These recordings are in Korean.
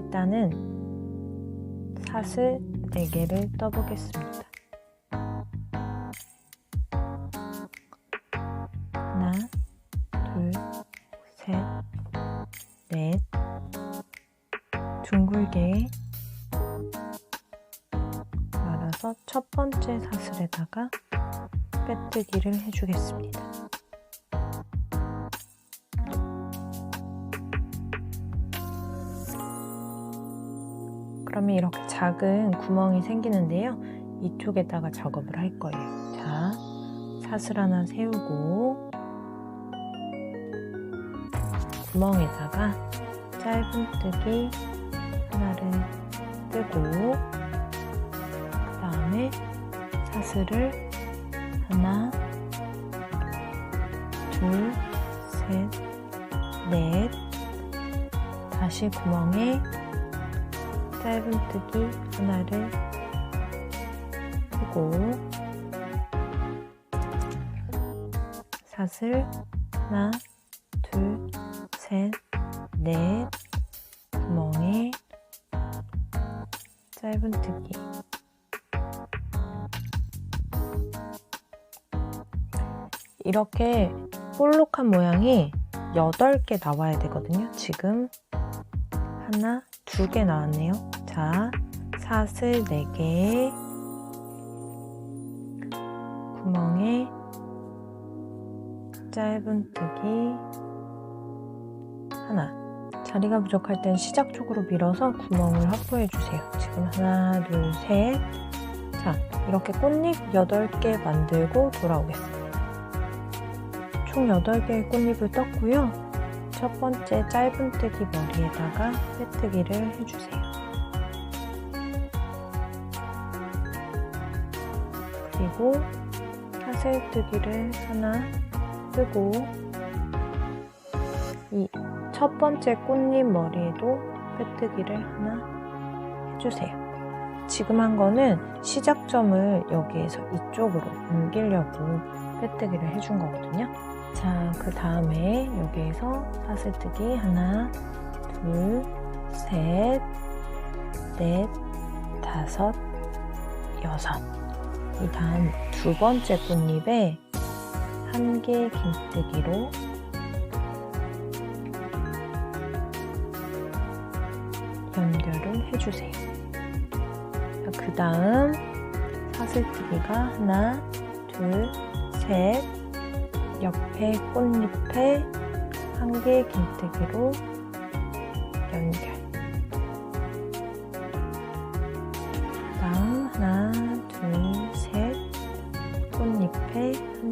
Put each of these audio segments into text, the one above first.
일단은 사슬 4개를 떠보겠습니다. 하나, 둘, 셋, 넷. 둥글게 말아서 첫 번째 사슬에다가 빼뜨기를 해주겠습니다. 그러면 이렇게 작은 구멍이 생기는데요. 이쪽에다가 작업을 할 거예요. 자, 사슬 하나 세우고 구멍에다가 짧은뜨기 하나를 뜨고 그 다음에 사슬을 하나 둘 셋 넷 다시 구멍에 짧은뜨기 하나를 뜨고 사슬 하나 둘 셋, 넷, 구멍에 짧은뜨기 이렇게 볼록한 모양이 8개 나와야 되거든요. 지금 하나, 두 개 나왔네요. 자, 사슬 4개 구멍에 짧은뜨기 하나 자리가 부족할 땐 시작 쪽으로 밀어서 구멍을 확보해 주세요. 지금 하나, 둘, 셋. 자, 이렇게 꽃잎 8개 만들고 돌아오겠습니다. 총 8개의 꽃잎을 떴고요. 첫 번째 짧은뜨기 머리에다가 빼뜨기를 해주세요. 그리고 사슬뜨기를 하나 뜨고 이 첫 번째 꽃잎 머리에도 빼뜨기를 하나 해주세요. 지금 한 거는 시작점을 여기에서 이쪽으로 옮기려고 빼뜨기를 해준 거거든요. 자, 그 다음에 여기에서 사슬뜨기 하나, 둘, 셋, 넷, 다섯, 여섯. 이 다음 두 번째 꽃잎에 한 개 긴뜨기로 연결을 해주세요. 그 다음 사슬뜨기가 하나, 둘, 셋, 옆에 꽃잎에 한 개 긴뜨기로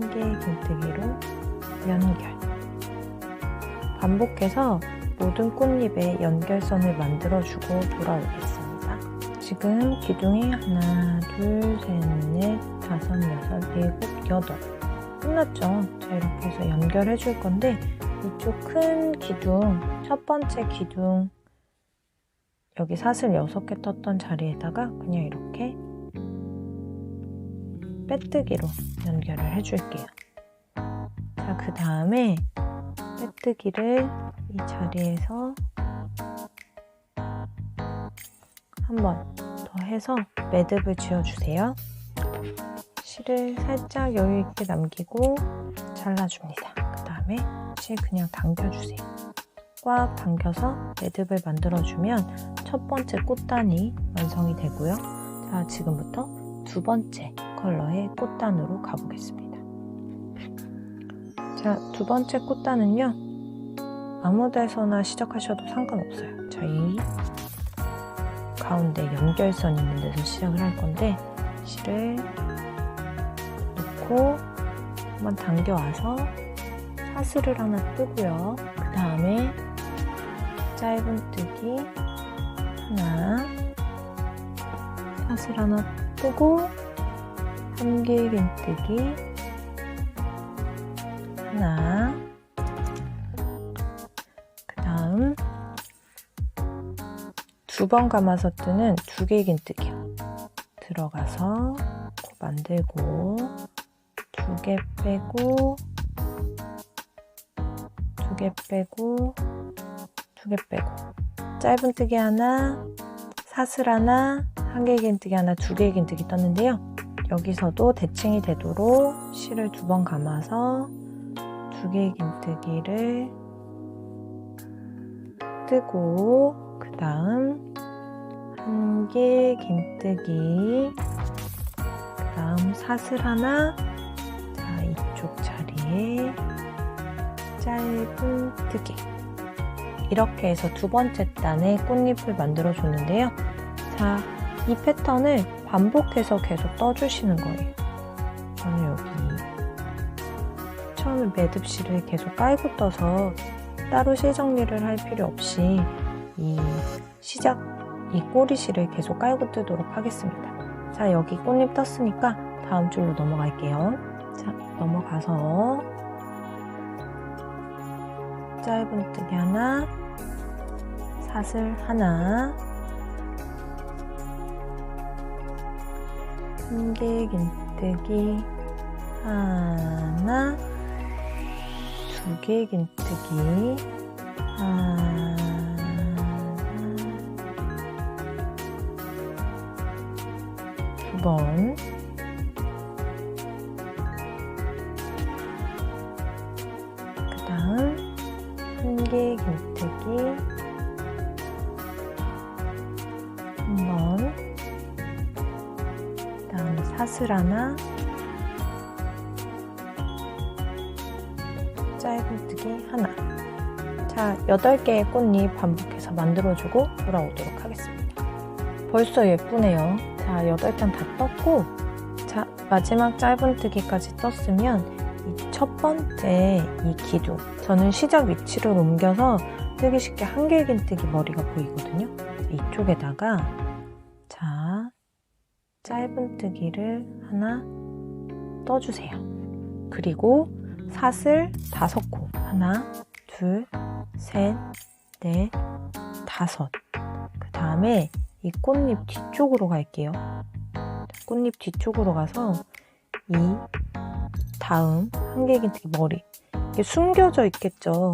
한개 긴뜨기로 연결. 반복해서 모든 꽃잎에 연결선을 만들어주고 돌아오겠습니다. 지금 기둥이 하나, 둘, 셋, 넷, 다섯, 여섯, 일곱, 여덟 끝났죠? 자 이렇게 해서 연결해 줄 건데 이쪽 큰 기둥, 첫 번째 기둥 여기 사슬 6개 떴던 자리에다가 그냥 이렇게 빼뜨기로 연결을 해줄게요. 자, 그 다음에 빼뜨기를 이 자리에서 한 번 더 해서 매듭을 지어주세요. 실을 살짝 여유있게 남기고 잘라줍니다. 그 다음에 실 그냥 당겨주세요. 꽉 당겨서 매듭을 만들어주면 첫 번째 꽃단이 완성이 되고요. 자, 지금부터 두 번째 컬러의 꽃단으로 가보겠습니다. 자, 두 번째 꽃단은요. 아무 데서나 시작하셔도 상관없어요. 저희 가운데 연결선 있는 데서 시작을 할 건데 실을 놓고 한번 당겨와서 사슬을 하나 뜨고요. 그 다음에 짧은뜨기 하나 사슬 하나 뜨고 한길 긴뜨기 하나. 그 다음 두 번 감아서 뜨는 두 개 긴뜨기요. 들어가서 코 만들고 두 개 빼고 두 개 빼고 두 개 빼고. 짧은 뜨기 하나, 사슬 하나, 한길긴뜨기 하나, 두길긴뜨기 떴는데요. 여기서도 대칭이 되도록 실을 두 번 감아서 두길긴뜨기를 뜨고 그 다음 한길긴뜨기 그 다음 사슬 하나 자 이쪽 자리에 짧은 뜨기 이렇게 해서 두 번째 단에 꽃잎을 만들어 줬는데요. 자, 이 패턴을 반복해서 계속 떠주시는 거예요. 저는 여기 처음에 매듭실을 계속 깔고 떠서 따로 실 정리를 할 필요 없이 이 시작, 이 꼬리실을 계속 깔고 뜨도록 하겠습니다. 자, 여기 꽃잎 떴으니까 다음 줄로 넘어갈게요. 자, 넘어가서 짧은 뜨기 하나, 사슬 하나, 한길긴뜨기 하나, 두길긴뜨기 하나, 두 번, 사슬 하나, 짧은뜨기 하나. 자, 8개의 꽃잎 반복해서 만들어주고 돌아오도록 하겠습니다. 벌써 예쁘네요. 자, 8단 다 떴고, 자, 마지막 짧은뜨기까지 떴으면 이 첫 번째 이 기둥. 저는 시작 위치를 옮겨서 뜨기 쉽게 한길긴뜨기 머리가 보이거든요. 이쪽에다가 자 짧은뜨기를 하나 떠주세요. 그리고 사슬 다섯 코 하나 둘셋넷 다섯 그 다음에 이 꽃잎 뒤쪽으로 갈게요. 꽃잎 뒤쪽으로 가서 이 다음 한길긴뜨기 머리 이게 숨겨져 있겠죠.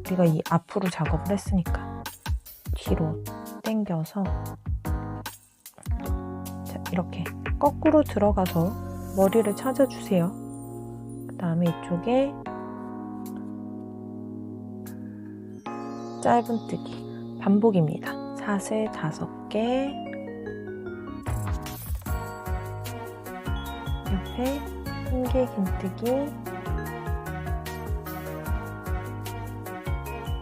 우리가 이 앞으로 작업을 했으니까 뒤로 당겨서 자, 이렇게 거꾸로 들어가서 머리를 찾아주세요. 그 다음에 이쪽에 짧은뜨기 반복입니다. 사슬 다섯 개 옆에 한길긴뜨기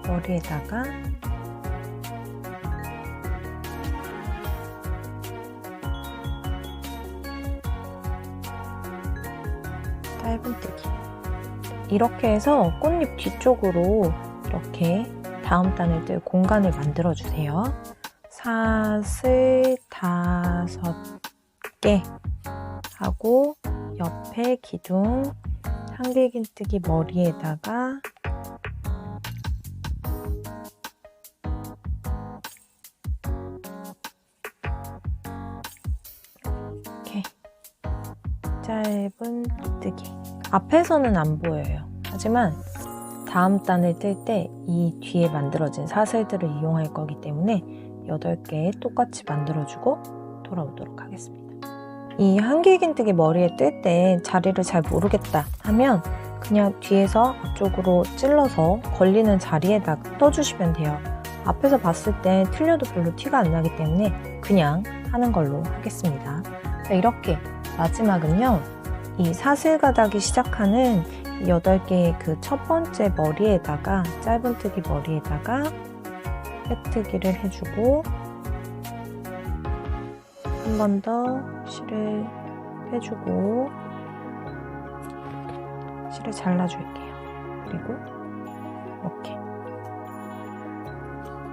머리에다가 짧은뜨기 이렇게 해서 꽃잎 뒤쪽으로 이렇게 다음 단을 뜰 공간을 만들어 주세요. 사슬 다섯 개 하고 옆에 기둥 한길긴뜨기 머리에다가 이렇게 짧은 뜨기 앞에서는 안 보여요. 하지만 다음 단을 뜰 때 이 뒤에 만들어진 사슬들을 이용할 거기 때문에 8개 똑같이 만들어주고 돌아오도록 하겠습니다. 이 한길긴뜨기 머리에 뜰 때 자리를 잘 모르겠다 하면 그냥 뒤에서 앞쪽으로 찔러서 걸리는 자리에다 떠주시면 돼요. 앞에서 봤을 때 틀려도 별로 티가 안 나기 때문에 그냥 하는 걸로 하겠습니다. 자, 이렇게 마지막은요 이 사슬 가닥이 시작하는 8개의 그 첫 번째 머리에다가 짧은뜨기 머리에다가 빼뜨기를 해주고 한 번 더 실을 빼주고 실을 잘라줄게요. 그리고 이렇게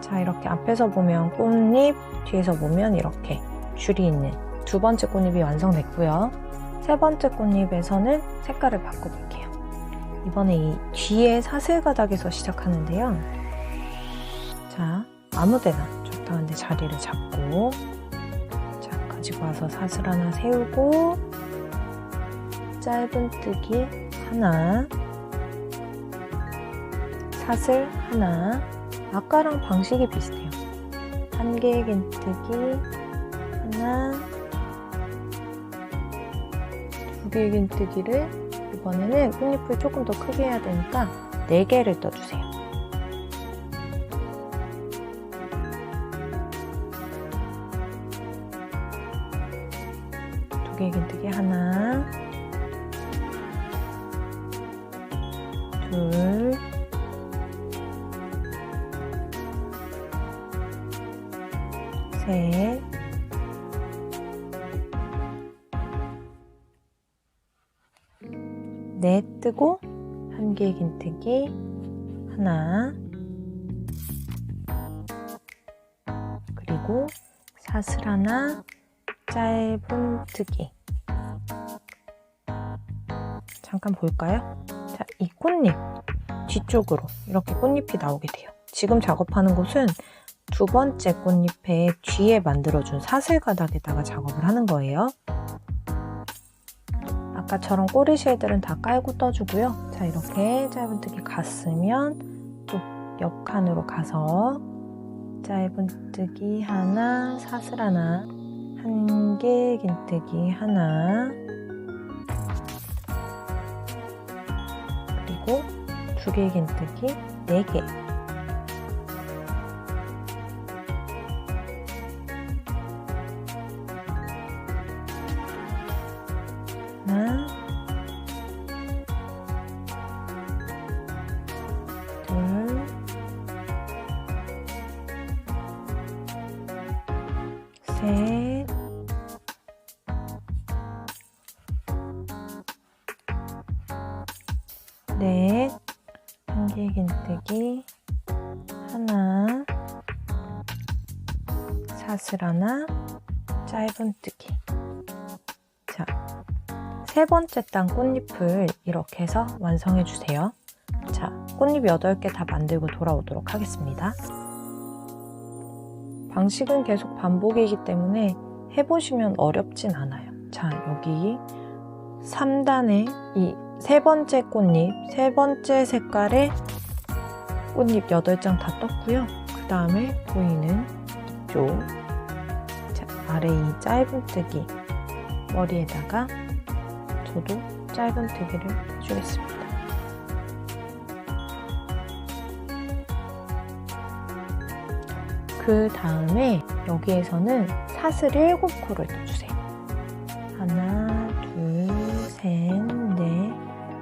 자 이렇게 앞에서 보면 꽃잎 뒤에서 보면 이렇게 줄이 있는 두 번째 꽃잎이 완성됐고요. 세 번째 꽃잎에서는 색깔을 바꿔볼게요. 이번에 이 뒤에 사슬 가닥에서 시작하는데요. 자, 아무데나 적당한 데 자리를 잡고 자, 가지고 와서 사슬 하나 세우고 짧은뜨기 하나 사슬 하나 아까랑 방식이 비슷해요. 한 개의 긴뜨기 하나 두 개의 긴뜨기를 이번에는 꽃잎을 조금 더 크게 해야 되니까 네 개를 떠주세요. 두 개의 긴뜨기 하나 둘 셋, 뜨고 한 개의 긴뜨기 하나 그리고 사슬 하나 짧은 뜨기 잠깐 볼까요? 자, 이 꽃잎 뒤쪽으로 이렇게 꽃잎이 나오게 돼요. 지금 작업하는 곳은 두 번째 꽃잎의 뒤에 만들어준 사슬 가닥에다가 작업을 하는 거예요. 아까처럼 꼬리 실들은 다 깔고 떠주고요. 자, 이렇게 짧은뜨기 갔으면 또 옆칸으로 가서 짧은뜨기 하나, 사슬 하나, 한 개 긴뜨기 하나, 그리고 두 개 긴뜨기 네 개. 사슬 하나, 짧은뜨기. 자, 세 번째 딴 꽃잎을 이렇게 해서 완성해 주세요. 자, 꽃잎 8개 다 만들고 돌아오도록 하겠습니다. 방식은 계속 반복이기 때문에 해보시면 어렵진 않아요. 자, 여기 3단에 이 세 번째 꽃잎, 세 번째 색깔의 꽃잎 8장 다 떴고요. 그 다음에 보이는 이쪽 자, 아래 이 짧은뜨기 머리에다가 저도 짧은뜨기를 해주겠습니다. 그 다음에 여기에서는 사슬 7코를 떠주세요. 하나, 둘, 셋, 넷,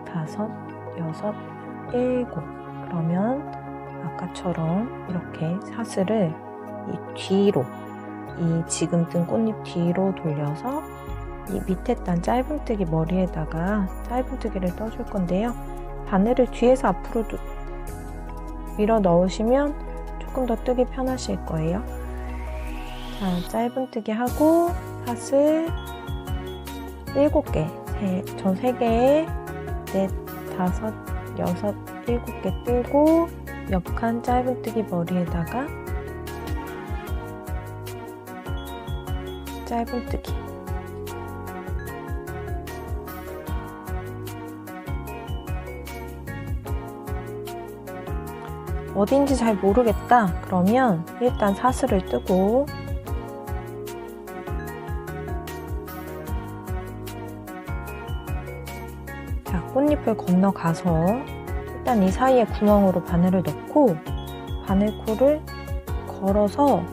다섯, 여섯, 일곱. 그러면 아까처럼 이렇게 사슬을 이 뒤로, 이 지금 뜬 꽃잎 뒤로 돌려서 이 밑에 딴 짧은뜨기 머리에다가 짧은뜨기를 떠줄 건데요. 바늘을 뒤에서 앞으로 밀어 넣으시면 조금 더 뜨기 편하실 거예요. 자, 짧은뜨기 하고 사슬 7개, 전 3개에 넷, 다섯, 여섯, 일곱 개 뜨고 옆칸 짧은뜨기 머리에다가 짧은뜨기 어딘지 잘 모르겠다. 그러면 일단 사슬을 뜨고 자, 꽃잎을 건너가서 일단 이 사이에 구멍으로 바늘을 넣고 바늘코를 걸어서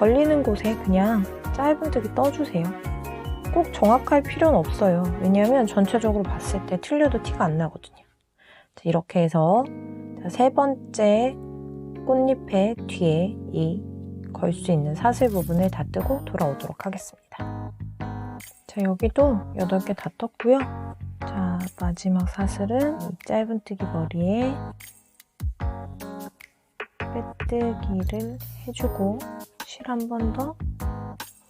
걸리는 곳에 그냥 짧은 뜨기 떠주세요. 꼭 정확할 필요는 없어요. 왜냐하면 전체적으로 봤을 때 틀려도 티가 안 나거든요. 자, 이렇게 해서 자, 세 번째 꽃잎의 뒤에 이 걸 수 있는 사슬 부분을 다 뜨고 돌아오도록 하겠습니다. 자, 여기도 8개 다 떴고요. 자, 마지막 사슬은 이 짧은뜨기 머리에 빼뜨기를 해주고 실 한 번 더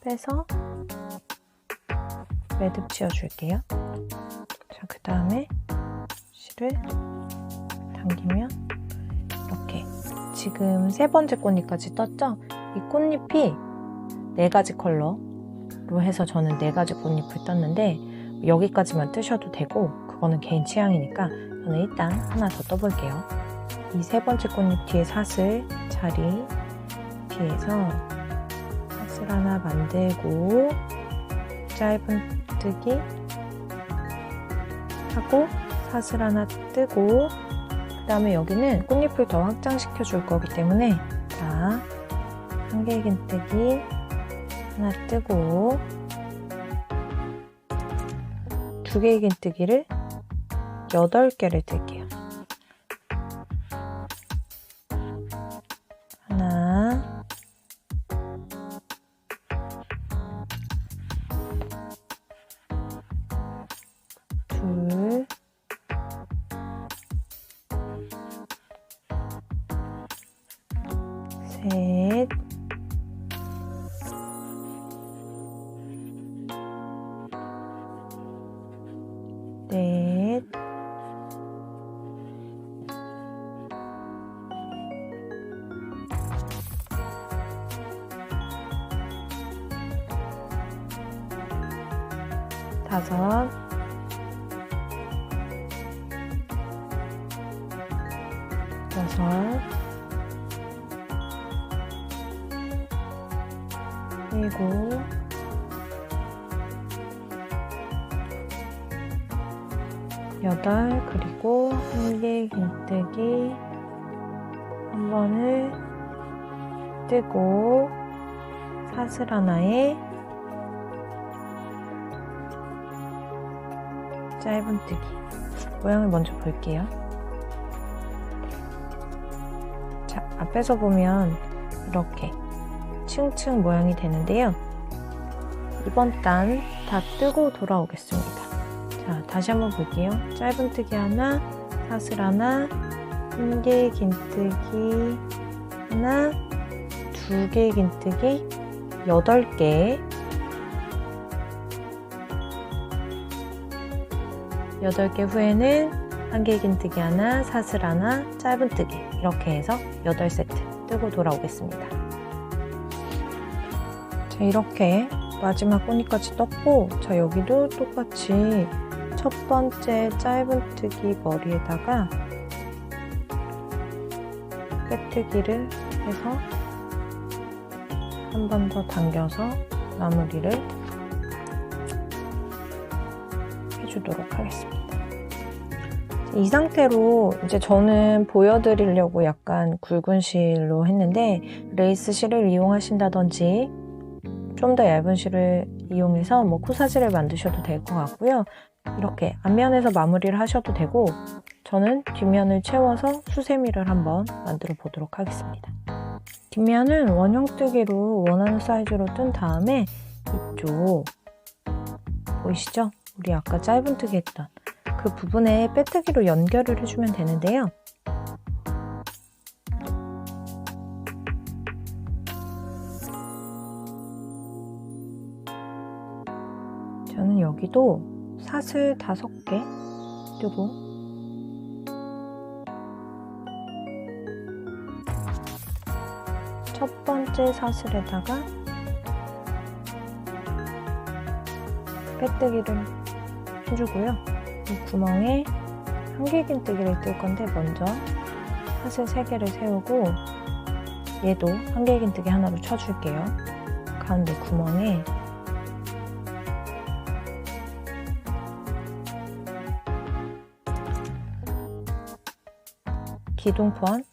빼서 매듭 지어줄게요. 자, 그 다음에 실을 당기면 이렇게 지금 세 번째 꽃잎까지 떴죠? 이 꽃잎이 네 가지 컬러로 해서 저는 네 가지 꽃잎을 떴는데 여기까지만 뜨셔도 되고 그거는 개인 취향이니까 저는 일단 하나 더 떠볼게요. 이 세 번째 꽃잎 뒤에 사슬 자리 뒤에서 사 슬 하나 만들고 짧은 뜨기 하고 사슬 하나 뜨고 그 다음에 여기는 꽃잎을 더 확장시켜 줄 거기 때문에 자 한길긴뜨기 하나 뜨고 두 개의 긴뜨기를 8개를 뜰게요. 다섯, 여섯, 일곱, 여덟, 그리고 한개 긴뜨기. 한 번을 뜨고 사슬 하나에 짧은뜨기 모양을 먼저 볼게요. 자, 앞에서 보면 이렇게 층층 모양이 되는데요. 이번 단 다 뜨고 돌아오겠습니다. 자, 다시 한번 볼게요. 짧은뜨기 하나, 사슬 하나, 한 개 긴뜨기 하나, 두 개 긴뜨기, 여덟 개, 여덟 개 후에는 한개 긴뜨기 하나, 사슬 하나, 짧은뜨기 이렇게 해서 여덟 세트 뜨고 돌아오겠습니다. 자, 이렇게 마지막 꼬니까지 떴고 자 여기도 똑같이 첫 번째 짧은뜨기 머리에다가 빼뜨기를 해서 한 번 더 당겨서 마무리를 해주도록 하겠습니다. 이 상태로 이제 저는 보여드리려고 약간 굵은 실로 했는데 레이스 실을 이용하신다든지 좀 더 얇은 실을 이용해서 뭐 코사지를 만드셔도 될 것 같고요. 이렇게 앞면에서 마무리를 하셔도 되고 저는 뒷면을 채워서 수세미를 한번 만들어 보도록 하겠습니다. 뒷면은 원형뜨기로 원하는 사이즈로 뜬 다음에 이쪽 보이시죠? 우리 아까 짧은뜨기 했던 그 부분에 빼뜨기로 연결을 해주면 되는데요. 저는 여기도 사슬 다섯 개 뜨고 첫 번째 사슬에다가 빼뜨기를 해주고요. 이 구멍에 한길긴뜨기를 뜰 건데 먼저 사슬 3개를 세우고 얘도 한길긴뜨기 하나로 쳐줄게요. 가운데 구멍에 기둥판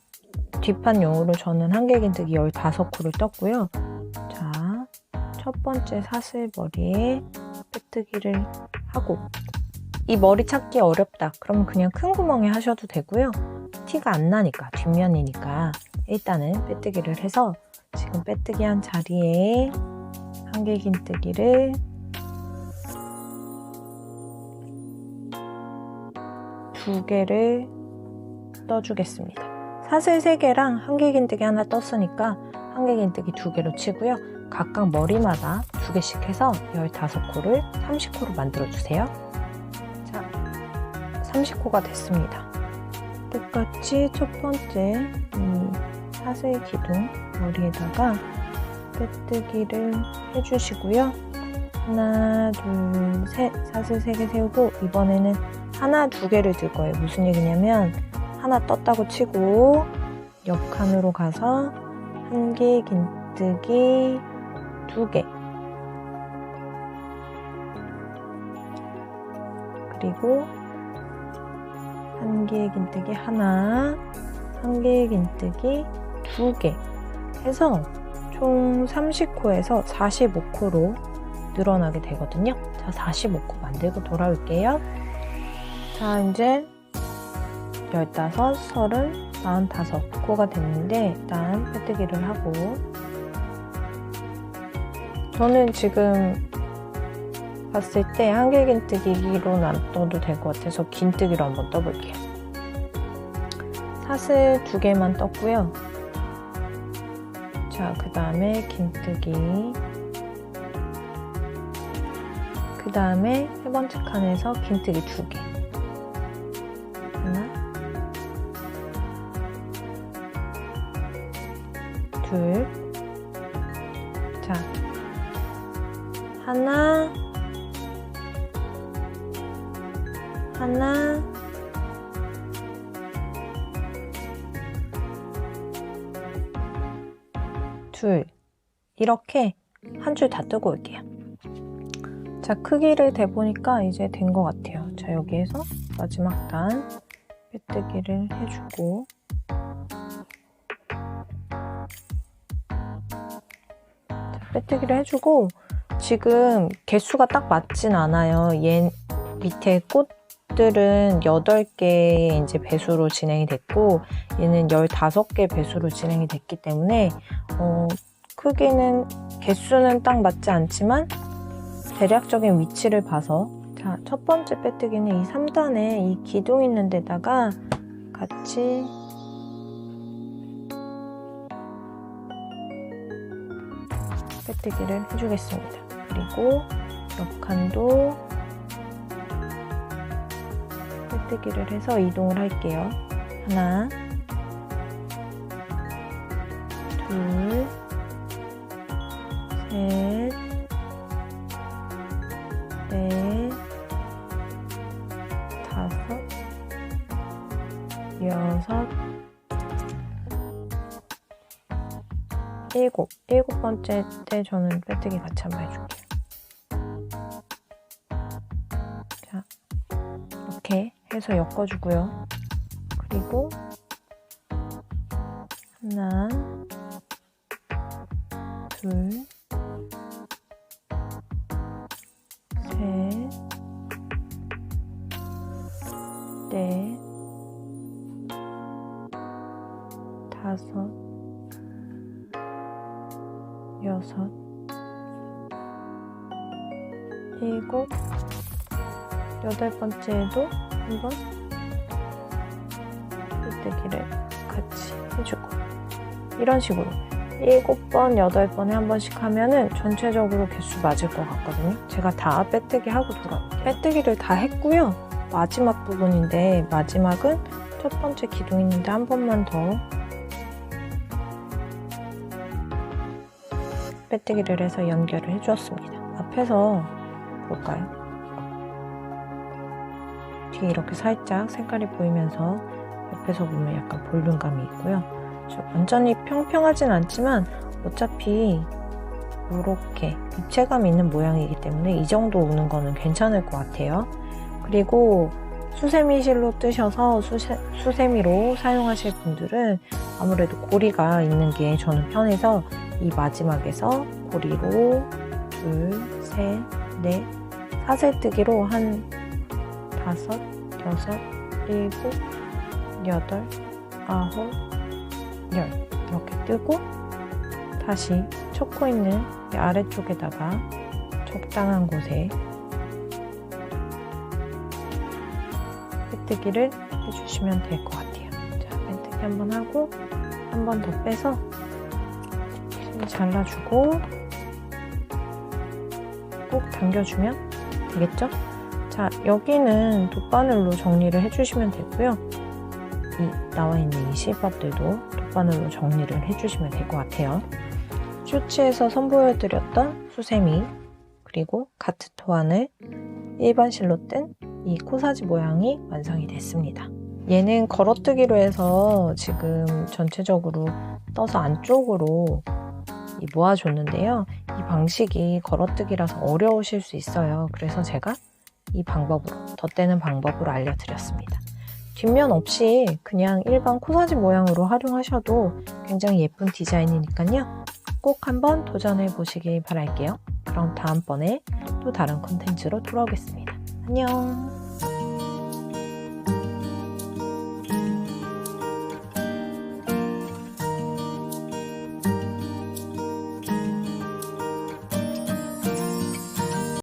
뒷판용으로 저는 한길긴뜨기 15코를 떴고요. 자, 첫 번째 사슬머리에 빼뜨기를 하고 이 머리 찾기 어렵다. 그러면 그냥 큰 구멍에 하셔도 되고요. 티가 안 나니까 뒷면이니까 일단은 빼뜨기를 해서 지금 빼뜨기 한 자리에 한길긴뜨기를 두 개를 떠주겠습니다. 사슬 3개랑 한길긴뜨기 하나 떴으니까 한길긴뜨기 두 개로 치고요. 각각 머리마다 두 개씩 해서 15코를 30코로 만들어 주세요. 자, 30코가 됐습니다. 똑같이 첫 번째 이 사슬 기둥 머리에다가 빼뜨기를 해주시고요. 하나, 둘, 셋 사슬 3개 세우고 이번에는 하나, 두 개를 들 거예요. 무슨 얘기냐면 하나 떴다고 치고 옆칸으로 가서 한 개 긴뜨기 두 개. 그리고 한 개의 긴뜨기 하나, 한 개의 긴뜨기 두 개 해서 총 30코에서 45코로 늘어나게 되거든요. 자, 45코 만들고 돌아올게요. 자, 이제 15, 30, 45코가 됐는데 일단 빼뜨기를 하고 저는 지금 봤을 때 한길 긴뜨기로는 안 떠도 될 것 같아서 긴뜨기로 한번 떠볼게요. 사슬 두 개만 떴고요. 자, 그 다음에 긴뜨기. 그 다음에 세 번째 칸에서 긴뜨기 두 개. 하나, 둘. 줄 다 뜨고 올게요. 자, 크기를 대보니까 이제 된 것 같아요. 자, 여기에서 마지막 단 빼뜨기를 해주고 자, 빼뜨기를 해주고 지금 개수가 딱 맞진 않아요. 얘 밑에 꽃들은 8개의 이제 배수로 진행이 됐고 얘는 15개 배수로 진행이 됐기 때문에 어, 크기는 개수는 딱 맞지 않지만 대략적인 위치를 봐서 자, 첫 번째 빼뜨기는 이 3단에 이 기둥 있는 데다가 같이 빼뜨기를 해주겠습니다. 그리고 옆칸도 빼뜨기를 해서 이동을 할게요. 하나, 둘, 셋, 넷, 다섯, 여섯, 일곱. 일곱 번째 때 저는 빼뜨기 같이 한번 해줄게요. 자, 이렇게 해서 엮어주고요. 그리고 하나, 둘, 여덟 번째에도 한번 빼뜨기를 같이 해주고 이런 식으로 일곱 번, 여덟 번에 한 번씩 하면은 전체적으로 개수 맞을 것 같거든요. 제가 다 빼뜨기 하고 돌아올게요. 빼뜨기를 다 했고요. 마지막 부분인데 마지막은 첫 번째 기둥 있는데 한 번만 더 빼뜨기를 해서 연결을 해주었습니다. 앞에서 볼까요? 뒤에 이렇게 살짝 색깔이 보이면서 옆에서 보면 약간 볼륨감이 있고요. 완전히 평평하진 않지만 어차피 이렇게 입체감 있는 모양이기 때문에 이 정도 오는 거는 괜찮을 것 같아요. 그리고 수세미 실로 뜨셔서 수세, 수세미로 사용하실 분들은 아무래도 고리가 있는 게 저는 편해서 이 마지막에서 고리로 둘, 셋, 넷, 사슬뜨기로 한 다섯, 여섯, 일곱, 여덟, 아홉, 열 이렇게 뜨고 다시 초코 있는 아래쪽에다가 적당한 곳에 빼뜨기를 해주시면 될 것 같아요. 자, 빼뜨기 한 번 하고 한 번 더 빼서 잘라주고 꼭 당겨주면 되겠죠? 자, 여기는 돗바늘로 정리를 해주시면 되고요. 이 나와 있는 이 실밥들도 돗바늘로 정리를 해주시면 될 것 같아요. 쇼츠에서 선보여드렸던 수세미 그리고 가트 토안을 일반 실로 뜬 이 코사지 모양이 완성이 됐습니다. 얘는 걸어뜨기로 해서 지금 전체적으로 떠서 안쪽으로 이 모아줬는데요. 이 방식이 걸어뜨기라서 어려우실 수 있어요. 그래서 제가 이 방법으로, 덧대는 방법으로 알려드렸습니다. 뒷면 없이 그냥 일반 코사지 모양으로 활용하셔도 굉장히 예쁜 디자인이니까요. 꼭 한번 도전해 보시길 바랄게요. 그럼 다음번에 또 다른 콘텐츠로 돌아오겠습니다. 안녕!